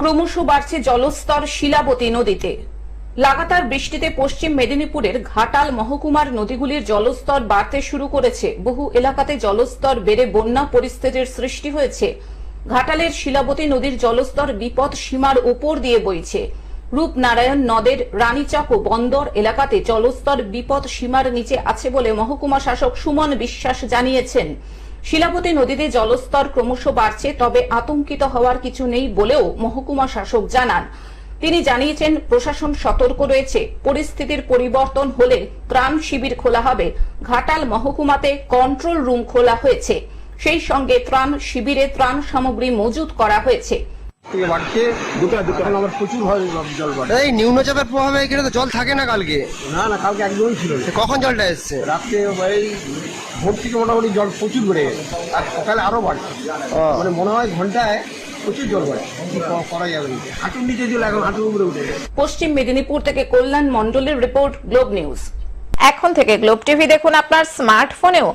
ক্রমশ বাড়ছে জলস্তর শিলাবতী নদীতে। লাগাতার বৃষ্টিতে পশ্চিম মেদিনীপুরের ঘাটাল মহকুমার নদীগুলির জলস্তর বাড়তে শুরু করেছে। বহু এলাকাতে জলস্তর বেড়ে বন্যা পরিস্থিতির সৃষ্টি হয়েছে। ঘাটালের শিলাবতী নদীর জলস্তর বিপদ সীমার উপর দিয়ে বইছে। রূপনারায়ণ নদের রানীচক বন্দর এলাকাতে জলস্তর বিপদ সীমার নিচে আছে বলে মহকুমা শাসক সুমন বিশ্বাস জানিয়েছেন। শিলাবতী নদীতে জলস্তর ক্রমশ বাড়ছে, তবে আতঙ্কিত হওয়ার কিছু নেই বলেও মহকুমা শাসক জানান। তিনি জানিয়েছেন, প্রশাসন সতর্ক রয়েছে। পরিস্থিতির পরিবর্তন হলে ত্রাণ শিবির খোলা হবে। ঘাটাল মহকুমাতে কন্ট্রোল রুম খোলা হয়েছে। সেই সঙ্গে ত্রাণ শিবিরে ত্রাণ সামগ্রী মজুত করা হয়েছে। থেকে বাড়ছে। দুটো দুটো। আমার প্রচুর হয় জল বাড়ে এই নিম্নচাপের প্রভাবে এখানে তো জল থাকে না কালকে। না না কালকে একদমই ছিল কখন জলটা এসছে? রাত্রে এই ভোর থেকে মোটামুটি জল প্রচুর বেড়ে গেছে। আর সকালে আরও বাড়ছে। মানে মনে হয় ঘন্টায় প্রচুর জল বাড়ে কি ক- করা যাবে না। হাঁটুর এখন হাঁটুর উঠে পশ্চিম মেদিনীপুর থেকে কল্যাণ মণ্ডলের রিপোর্ট গ্লোব নিউজ। এখন থেকে গ্লোব টিভি দেখুন আপনার স্মার্টফোনেও।